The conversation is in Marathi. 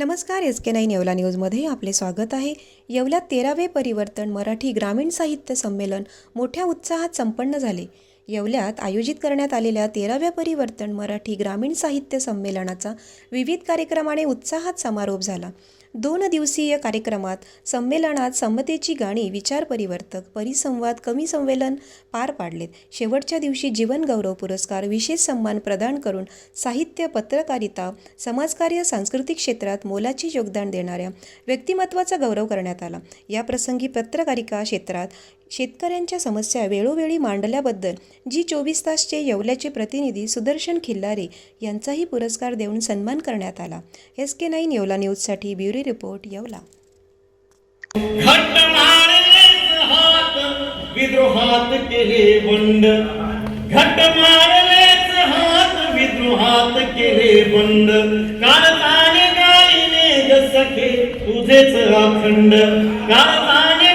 नमस्कार एस के नाईन येवला न्यूजमध्ये आपले स्वागत आहे. येवल्यात तेरावे परिवर्तन मराठी ग्रामीण साहित्य संमेलन मोठ्या उत्साहात संपन्न झाले. येवल्यात आयोजित करण्यात आलेल्या तेराव्या परिवर्तन मराठी ग्रामीण साहित्य संमेलनाचा विविध कार्यक्रमाने उत्साहात समारोप झाला. दोन दिवसीय कार्यक्रमात संमेलनात समतेची गाणी विचार परिवर्तक परिसंवाद कमी संमेलन पार पाडलेत. शेवटच्या दिवशी जीवन गौरव पुरस्कार विशेष सन्मान प्रदान करून साहित्य पत्रकारिता समाजकार्य सांस्कृतिक क्षेत्रात मोलाचे योगदान देणाऱ्या व्यक्तिमत्वाचा गौरव करण्यात आला. या प्रसंगी क्षेत्रात शेतकऱ्यांच्या समस्या वेळोवेळी मांडल्याबद्दल जी चोवीस तासचे येवल्याचे प्रतिनिधी सुदर्शन खिल्लारे यांचाही पुरस्कार देऊन सन्मान करण्यात आला. एस के नाईन येवला न्यूजसाठी ब्युरो रिपोर्ट येवला. विद्रोहात केले बंड. घट मारलेच हात विद्रोहात केले बंड. कालताने गाईने ग सखे तुझेच अखंड. कारखाने